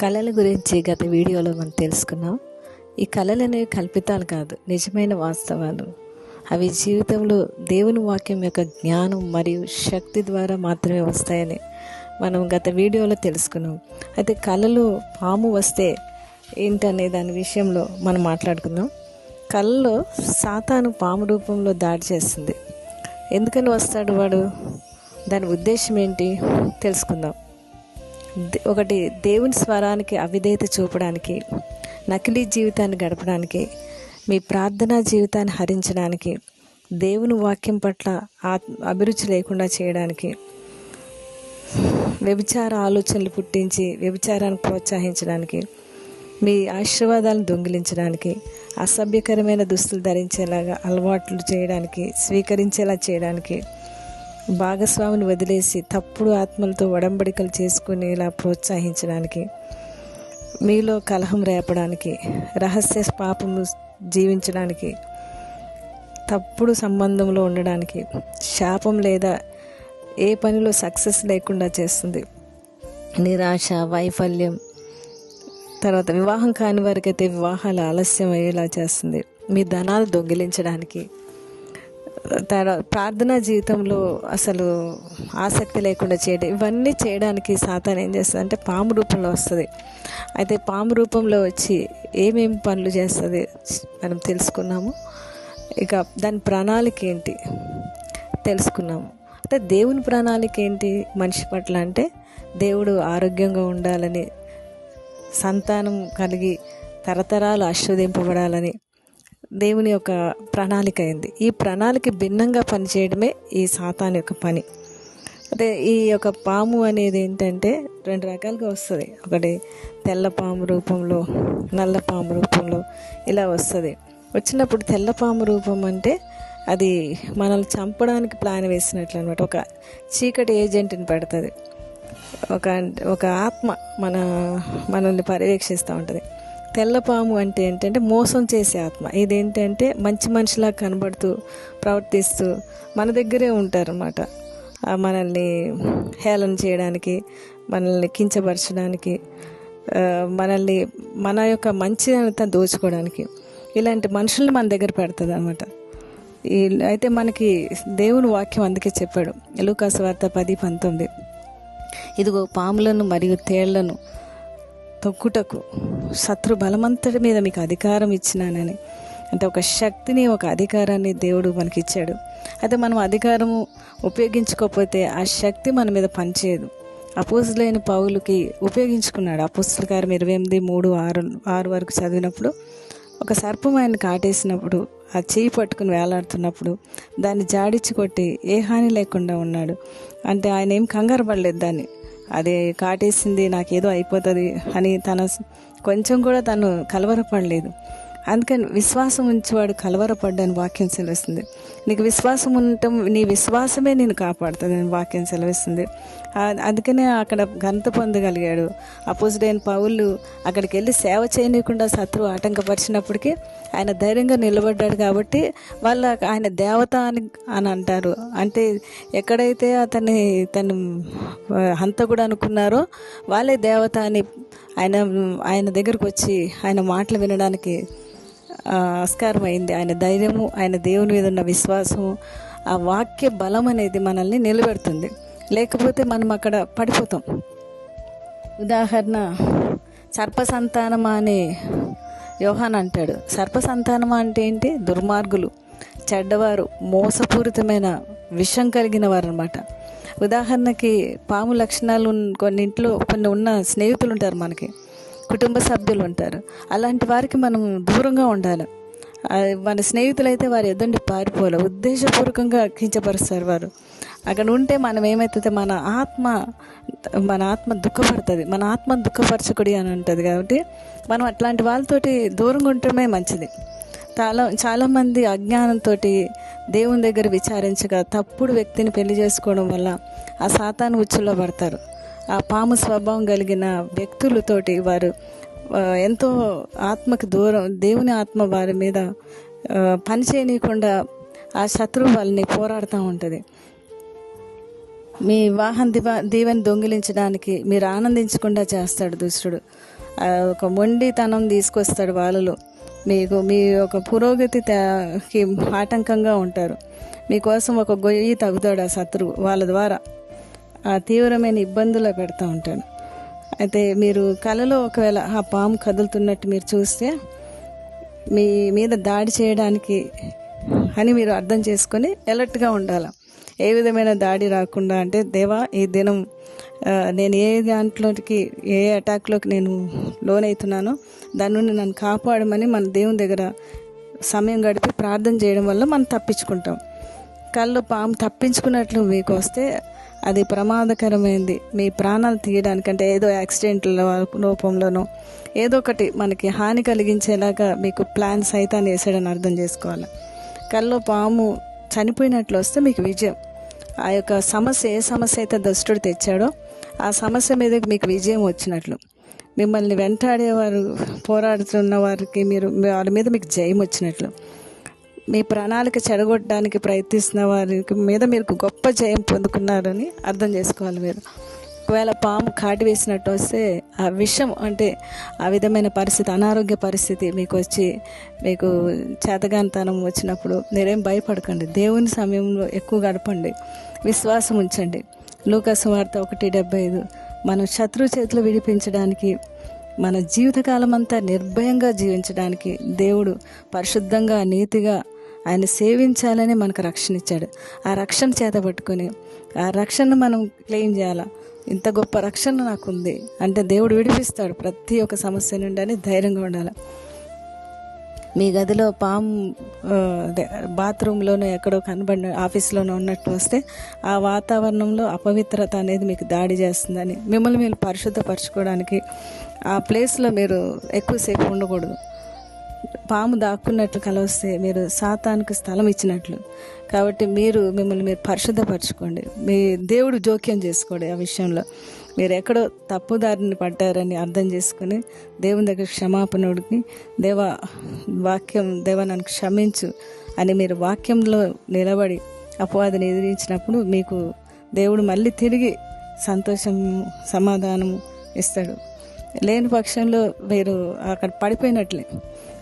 కళల గురించి గత వీడియోలో మనం తెలుసుకున్నాం. ఈ కళలు అనేవి కల్పితాలు కాదు నిజమైన వాస్తవాలు. అవి జీవితంలో దేవుని వాక్యం యొక్క జ్ఞానం మరియు శక్తి ద్వారా మాత్రమే వస్తాయని మనం గత వీడియోలో తెలుసుకున్నాం. అయితే కళలు పాము వస్తే ఏంటనే దాని విషయంలో మనం మాట్లాడుకుందాం. కళలో సాతాను పాము రూపంలో దాడి చేస్తుంది. ఎందుకని వస్తాడు వాడు? దాని ఉద్దేశం ఏంటి? తెలుసుకుందాం. ఒకటి దేవుని స్వరానికి అవిధేయత చూపడానికి నకిలీ జీవితాన్ని గడపడానికి మీ ప్రార్థనా జీవితాన్ని హరించడానికి దేవుని వాక్యం పట్ల ఆత్మ అభిరుచి లేకుండా చేయడానికి వ్యభిచార ఆలోచనలు పుట్టించి వ్యభిచారాన్ని ప్రోత్సహించడానికి మీ ఆశీర్వాదాలను దొంగిలించడానికి అసభ్యకరమైన దుస్తులు ధరించేలాగా అలవాట్లు చేయడానికి స్వీకరించేలా చేయడానికి భాగస్వామిని వదిలేసి తప్పుడు ఆత్మలతో ఒడంబడికలు చేసుకునేలా ప్రోత్సహించడానికి మీలో కలహం రేపడానికి రహస్య పాపము జీవించడానికి తప్పుడు సంబంధంలో ఉండడానికి శాపం లేదా ఏ పనిలో సక్సెస్ లేకుండా చేస్తుంది. నిరాశ వైఫల్యం తర్వాత వివాహం కాని వారికైతే వివాహాలు ఆలస్యం అయ్యేలా చేస్తుంది. మీ ధనాలు దొంగిలించడానికి తర్వాత ప్రార్థనా జీవితంలో అసలు ఆసక్తి లేకుండా చేయడం ఇవన్నీ చేయడానికి సాతాన్ ఏం చేస్తుంది అంటే పాము రూపంలో వస్తుంది. అయితే పాము రూపంలో వచ్చి ఏమేమి పనులు చేస్తుంది మనం తెలుసుకున్నాము. ఇక దాని ప్రణాళిక ఏంటి తెలుసుకున్నాము. అంటే దేవుని ప్రణాళిక ఏంటి? మనిషి పట్ల అంటే దేవుడు ఆరోగ్యంగా ఉండాలని సంతానం కలిగి తరతరాలు ఆస్వాదింపబడాలని దేవుని యొక్క ప్రణాళిక అయింది. ఈ ప్రణాళిక భిన్నంగా పనిచేయడమే ఈ సాతాన్ యొక్క పని. అంటే ఈ యొక్క పాము అనేది ఏంటంటే రెండు రకాలుగా వస్తుంది. ఒకటి తెల్ల పాము రూపంలో నల్ల పాము రూపంలో ఇలా వస్తుంది. వచ్చినప్పుడు తెల్ల పాము రూపం అంటే అది మనల్ని చంపడానికి ప్లాన్ వేసినట్లు అనమాట ఒక చీకటి ఏజెంట్ని పెడుతుంది. ఒక ఒక ఆత్మ మన మనల్ని పర్యవేక్షిస్తూ ఉంటుంది. తెల్లపాము అంటే ఏంటంటే మోసం చేసే ఆత్మ. ఇదేంటంటే మంచి మనిషిలా కనబడుతూ ప్రవర్తిస్తూ మన దగ్గరే ఉంటారన్నమాట. మనల్ని హేళన చేయడానికి మనల్ని కించపరచడానికి మనల్ని మన యొక్క మంచి అంతా దోచుకోవడానికి ఇలాంటి మనుషుల్ని మన దగ్గర పెడుతుంది అనమాట ఈ అయితే మనకి దేవుని వాక్యం అందుకే చెప్పాడు. లూకాసు వార్త పది పంతొమ్మిది. ఇదిగో పాములను మరియు తేళ్ళను తొక్కుటకు శత్రు బలమంతటి మీద మీకు అధికారం ఇచ్చినానని. అంటే ఒక శక్తిని ఒక అధికారాన్ని దేవుడు మనకి ఇచ్చాడు అయితే మనం అధికారము ఉపయోగించుకోకపోతే ఆ శక్తి మన మీద పనిచేయదు. అపోజులైన పౌలుకి ఉపయోగించుకున్నాడు. అపోజుల కారం ఇరవై ఎనిమిది మూడు ఆరు ఆరు వరకు చదివినప్పుడు ఒక సర్పం ఆయన కాటేసినప్పుడు ఆ చేయి పట్టుకుని వేలాడుతున్నప్పుడు దాన్ని జాడిచ్చి కొట్టి ఏ హాని లేకుండా ఉన్నాడు. అంటే ఆయన ఏం కంగారు పడలేదు దాన్ని. అది కాటేసింది నాకేదో అయిపోతుంది అని తన కొంచెం కూడా తను కలవరపడలేదు. అందుకని విశ్వాసం ఉంచేవాడు కలవరపడ్డని వాక్యం సెలవిస్తుంది. నీకు విశ్వాసం ఉండటం నీ విశ్వాసమే నేను కాపాడుతుంది వాక్యం సెలవిస్తుంది. అందుకనే అక్కడ ఘనత పొందగలిగాడు. అపోజిడైన పౌళ్ళు అక్కడికి వెళ్ళి సేవ చేయనీయకుండా శత్రువు ఆటంకపరిచినప్పటికీ ఆయన ధైర్యంగా నిలబడ్డాడు కాబట్టి వాళ్ళ ఆయన దేవత అని అని అంటారు. అంటే ఎక్కడైతే అతన్ని తను హంతకుడు అనుకున్నారో వాళ్ళే దేవత అని ఆయన ఆయన దగ్గరకు వచ్చి ఆయన మాటలు వినడానికి ఆస్కారం అయింది ఆయన ధైర్యము ఆయన దేవుని మీద ఉన్న విశ్వాసము ఆ వాక్య బలం అనేది మనల్ని నిలబెడుతుంది. లేకపోతే మనం అక్కడ పడిపోతాం. ఉదాహరణ సర్పసంతానమా అనే యోహాన్ అంటాడు. సర్పసంతానమా అంటే ఏంటి? దుర్మార్గులు చెడ్డవారు మోసపూరితమైన విషం కలిగిన వారు అనమాట ఉదాహరణకి పాము లక్షణాలు కొన్నింట్లో కొన్ని ఉన్న స్నేహితులు ఉంటారు మనకి. కుటుంబ సభ్యులు ఉంటారు. అలాంటి వారికి మనం దూరంగా ఉండాలి. మన స్నేహితులైతే వారు ఎదుండి పారిపోలే ఉద్దేశపూర్వకంగా కించపరుస్తారు వారు. అక్కడ ఉంటే మనం ఏమవుతుంది మన ఆత్మ మన ఆత్మ దుఃఖపడుతుంది. మన ఆత్మ దుఃఖపరచకుడి అని ఉంటుంది కాబట్టి మనం అట్లాంటి వాళ్ళతోటి దూరంగా ఉండటమే మంచిది. చాలా చాలామంది అజ్ఞానంతో దేవుని దగ్గర విచారించగా తప్పుడు వ్యక్తిని పెళ్ళి చేసుకోవడం వల్ల ఆ సాతాను ఉచ్చులో పడతారు. ఆ పాము స్వభావం కలిగిన వ్యక్తులతోటి వారు ఎంతో ఆత్మకు దూరం దేవుని ఆత్మ వారి మీద పని చేయనీయకుండా ఆ శత్రువు వాళ్ళని పోరాడుతూ ఉంటుంది. మీ వాహన దివా దీవెని దొంగిలించడానికి మీరు ఆనందించకుండా చేస్తాడు దుష్టుడు. ఒక మొండితనం తీసుకొస్తాడు వాళ్ళలో. మీకు మీ యొక్క పురోగతి ఆటంకంగా ఉంటారు. మీకోసం ఒక గొయ్యి తగ్గుతాడు ఆ శత్రువు వాళ్ళ ద్వారా. తీవ్రమైన ఇబ్బందులు పెడతా ఉంటాడు అయితే మీరు కలలో ఒకవేళ ఆ పాము కదులుతున్నట్టు మీరు చూస్తే మీ మీద దాడి చేయడానికి అని మీరు అర్థం చేసుకొని ఎలర్ట్గా ఉండాలి. ఏ విధమైన దాడి రాకుండా అంటే దేవా ఈ దినం నేను ఏ దాంట్లోకి ఏ అటాక్లోకి నేను లోనవుతున్నానో దాని నుండి నన్ను కాపాడమని మన దేవుని దగ్గర సమయం గడిపి ప్రార్థన చేయడం వల్ల మనం తప్పించుకుంటాం. కళ్ళు పాము తప్పించుకున్నట్లు మీకు వస్తే అది ప్రమాదకరమైంది. మీ ప్రాణాలు తీయడానికంటే ఏదో యాక్సిడెంట్ల రూపంలోనో ఏదో ఒకటి మనకి హాని కలిగించేలాగా మీకు ప్లాన్ సైతాన్ని వేసాడని అర్థం చేసుకోవాలి. కల్లో పాము చనిపోయినట్లు వస్తే మీకు విజయం. ఆ యొక్క సమస్య ఏ సమస్య అయితే దుష్టుడు తెచ్చాడో ఆ సమస్య మీద మీకు విజయం వచ్చినట్లు. మిమ్మల్ని వెంటాడేవారు పోరాడుతున్న వారికి మీరు వాళ్ళ మీద మీకు జయం వచ్చినట్లు. మీ ప్రణాళిక చెడగొట్టడానికి ప్రయత్నిస్తున్న వారికి మీద మీరు గొప్ప జయం పొందుకున్నారని అర్థం చేసుకోవాలి మీరు. ఒకవేళ పాము కాటి వేసినట్టు వస్తే ఆ విషం అంటే ఆ విధమైన పరిస్థితి అనారోగ్య పరిస్థితి మీకు వచ్చి మీకు చేతగానితనం వచ్చినప్పుడు మీరేం భయపడకండి. దేవుని సమయంలో ఎక్కువ గడపండి. విశ్వాసం ఉంచండి. లూకాసు వార్త ఒకటి డెబ్బై ఐదు. మనం శత్రు చేతులు విడిపించడానికి మన జీవితకాలం అంతా నిర్భయంగా జీవించడానికి దేవుడు పరిశుద్ధంగా నీతిగా ఆయన సేవించాలని మనకు రక్షణ ఇచ్చాడు ఆ రక్షణ చేత పట్టుకొని ఆ రక్షణ మనం క్లెయిమ్ చేయాలా? ఇంత గొప్ప రక్షణ నాకుంది. అంటే దేవుడు విడిపిస్తాడు ప్రతి ఒక్క సమస్య నుండి అని ధైర్యంగా ఉండాలి? మీ గదిలో పాము బాత్రూంలోనో ఎక్కడో కనబడిన ఆఫీస్లోనో ఉన్నట్టు వస్తే ఆ వాతావరణంలో అపవిత్రత అనేది మీకు దాడి చేస్తుందని మిమ్మల్ని మీరు పరిశుద్ధపరచుకోవడానికి ఆ ప్లేస్లో మీరు ఎక్కువసేపు ఉండకూడదు. పాము దాక్కున్నట్లు కలవస్తే మీరు సాతానికి స్థలం ఇచ్చినట్లు. కాబట్టి మీరు మిమ్మల్ని మీరు పరిశుద్ధపరచుకోండి. మీ దేవుడు జోక్యం చేసుకోండి ఆ విషయంలో. మీరు ఎక్కడో తప్పుదారిని పడ్డారని అర్థం చేసుకుని దేవుని దగ్గర క్షమాపణుడికి దేవా వాక్యం దేవ నన్ను క్షమించు అని మీరు వాక్యంలో నిలబడి అపవాదిని ఎదిరించినప్పుడు మీకు దేవుడు మళ్ళీ తిరిగి సంతోషం సమాధానము ఇస్తాడు. లేని పక్షంలో మీరు అక్కడ పడిపోయినట్లే.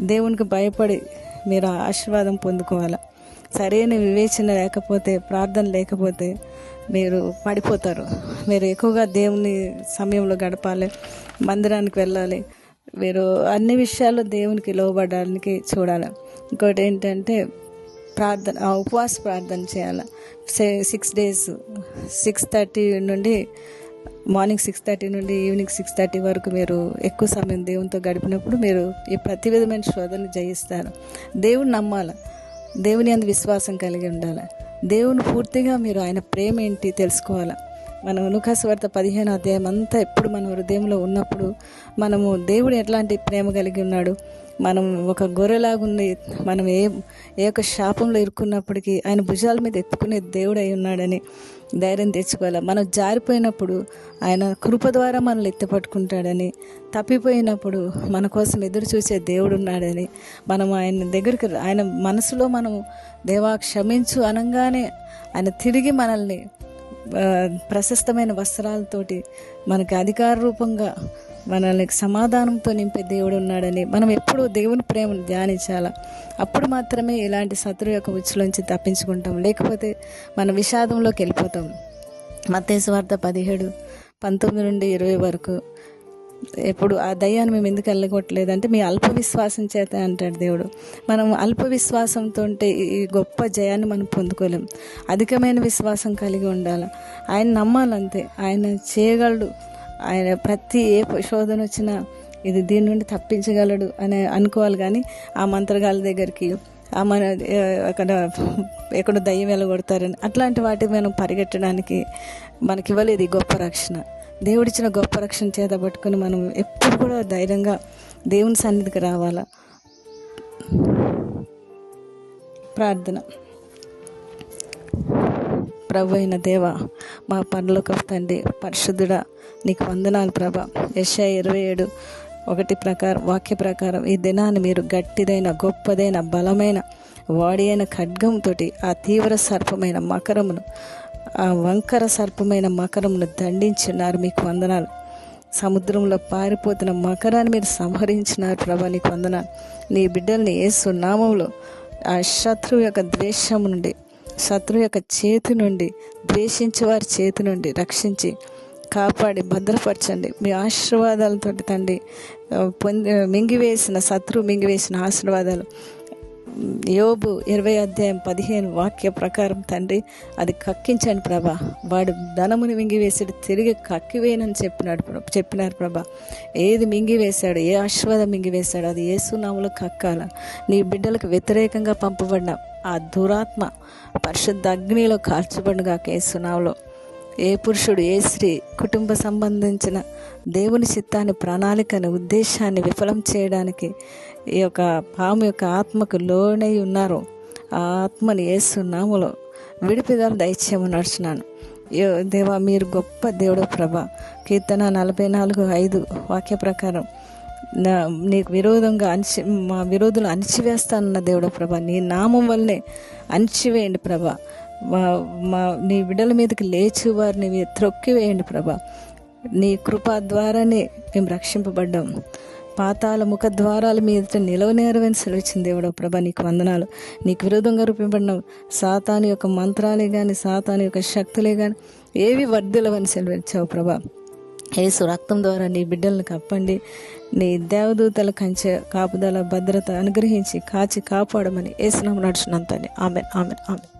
దేవునికి భయపడి మీరు ఆశీర్వాదం పొందుకోవాలి. సరైన వివేచన లేకపోతే ప్రార్థన లేకపోతే మీరు పడిపోతారు. మీరు ఎక్కువగా దేవుని సమయంలో గడపాలి మందిరానికి వెళ్ళాలి. మీరు అన్ని విషయాల్లో దేవునికి లోబడడానికి చూడాలి. ఇంకోటి ఏంటంటే ప్రార్థన ఉపవాస ప్రార్థన చేయాలి. సిక్స్ డేస్ సిక్స్ థర్టీ నుండి మార్నింగ్ సిక్స్ థర్టీ నుండి ఈవినింగ్ సిక్స్ థర్టీ వరకు మీరు ఎక్కువ సమయం దేవునితో గడిపినప్పుడు మీరు ఈ ప్రతి విధమైన శోధనలు జయిస్తారు. దేవుని నమ్మాలి. దేవుని అందు విశ్వాసం కలిగి ఉండాలి? దేవుని పూర్తిగా మీరు ఆయన ప్రేమ ఏంటి తెలుసుకోవాలి? మనం లుకాసువార్త పదిహేను అధ్యాయం అంతా ఎప్పుడు మన హృదయంలో ఉన్నప్పుడు మనము దేవుడు ఎట్లాంటి ప్రేమ కలిగి ఉన్నాడు? మనం ఒక గొర్రెలాగుండి మనం ఏ ఏ యొక్క శాపంలో ఇరుక్కున్నప్పటికీ ఆయన భుజాల మీద ఎత్తుకునే దేవుడు అయి ఉన్నాడని ధైర్యం తెచ్చుకోవాలి? మనం జారిపోయినప్పుడు ఆయన కృప ద్వారా మనల్ని ఎత్తిపట్టుకుంటాడని తప్పిపోయినప్పుడు మన కోసం ఎదురు చూసే దేవుడు ఉన్నాడని మనం ఆయన దగ్గరికి ఆయన మనసులో మనం దేవా క్షమించు అనగానే ఆయన తిరిగి మనల్ని ప్రశస్తమైన వస్త్రాలతోటి మనకి అధికార రూపంగా మనల్ని సమాధానంతో నింపే దేవుడు ఉన్నాడని మనం ఎప్పుడూ దేవుని ప్రేమను ధ్యానించాల? అప్పుడు మాత్రమే ఇలాంటి శత్రు యొక్క ఉచ్చులోంచి తప్పించుకుంటాం. లేకపోతే మన విషాదంలోకి వెళ్ళిపోతాం. మత్తేసు వార్త పదిహేడు పంతొమ్మిది నుండి ఇరవై వరకు. ఎప్పుడు ఆ దయ్యాన్ని మేము ఎందుకు వెళ్ళగొట్టలేదంటే మీ అల్ప విశ్వాసం చేత అంటాడు దేవుడు. మనం అల్ప విశ్వాసంతో ఉంటే ఈ ఈ గొప్ప జయాన్ని మనం పొందుకోలేం. అధికమైన విశ్వాసం కలిగి ఉండాలి? ఆయన నమ్మాలంతే. ఆయన చేయగలడు. ఆయన ప్రతి ఏ శోధన వచ్చినా ఇది దీని నుండి తప్పించగలడు అని అనుకోవాలి కానీ ఆ మంత్రగాల దగ్గరికి ఆ మన అక్కడ ఎక్కడ దయ్యం వెళ్ళగొడతారని అట్లాంటి వాటికి మనం పరిగెట్టడానికి మనకి ఇవ్వలేదు గొప్ప రక్షణ. దేవుడిచ్చిన గొప్ప రక్షణ చేత పట్టుకొని మనం ఎప్పుడు కూడా ధైర్యంగా దేవుని సన్నిధికి రావాలా? ప్రార్థన. ప్రభు అయిన దేవ మా పనులకు తండ్రి పరిశుద్ధుడా నీకు వందనాలు ప్రభ. యశ ఇరవై ఏడు ఒకటి ప్రకారం వాక్య ప్రకారం ఈ దినాన్ని మీరు గట్టిదైన గొప్పదైన బలమైన వాడి అయిన ఖడ్గంతో ఆ తీవ్ర సర్పమైన మకరమును ఆ వంకర సర్పమైన మకరమును దండించున్నారు మీకు వందనాలు. సముద్రంలో పారిపోతున్న మకరాన్ని మీరు సంహరించినారు ప్రభా నీకు వందనాలు. నీ బిడ్డల్ని ఏసు నామంలో ఆ శత్రువు యొక్క ద్వేషం నుండి శత్రు యొక్క చేతి నుండి ద్వేషించే వారి చేతి నుండి రక్షించి కాపాడి భద్రపరచండి. మీ ఆశీర్వాదాలతో తండ్రి పొంది మింగివేసిన శత్రు మింగివేసిన ఆశీర్వాదాలు. యోబు ఇరవై అధ్యాయం పదిహేను వాక్య ప్రకారం తండ్రి అది కక్కించండి ప్రభా. వాడు ధనముని మింగివేసాడు తిరిగి కక్కివేయనని చెప్పినాడు చెప్పినారు ప్రభా. ఏది మింగివేశాడు ఏ ఆశీర్వాదం మింగివేశాడు అది ఏసునాములు కక్కాల. నీ బిడ్డలకు వ్యతిరేకంగా పంపబడిన ఆ దురాత్మ పరిశుద్ధ అగ్నిలో కాల్చబడినగా ఏసునాములో ఏ పురుషుడు ఏ స్త్రీ కుటుంబ సంబంధించిన దేవుని చిత్తాన్ని ప్రణాళికను ఉద్దేశాన్ని విఫలం చేయడానికి ఈ యొక్క పాము యొక్క ఆత్మకు లోనై ఉన్నారు ఆ ఆత్మని ఏసునాములో విడిపిదాలు దయచేయమని నడుచున్నాను. యో- దేవా మీరు గొప్ప దేవుడు ప్రభ. కీర్తన నలభై నాలుగు ఐదు వాక్య ప్రకారం నా నీకు విరోధంగా అణచి మా విరోధులు అణిచివేస్తానన్న దేవుడు ప్రభ. నీ నామం వల్లనే అణిచివేయండి ప్రభ. మా మా నీ బిడ్డల మీదకి లేచి వారిని త్రొక్కివేయండి ప్రభ. నీ కృప ద్వారానే మేము రక్షింపబడ్డాం. పాతాల ముఖ ద్వారాల మీద నిలవనేరవని సెలవిచ్చింది దేవుడు ప్రభ నీకు వందనాలు. నీకు విరోధంగా రూపింపడిన సాతాని యొక్క మంత్రాలే కానీ సాతాని యొక్క శక్తులే కానీ ఏవి వర్ధిలవని సెలవిచ్చావు ప్రభా. యేసు రక్తం ద్వారా నీ బిడ్డలను కప్పండి. నీ దేవదూతల కంచె కాపుదల భద్రత అనుగ్రహించి కాచి కాపాడమని ఏసునామ నడుచున్నంతని ఆమె ఆమె ఆమె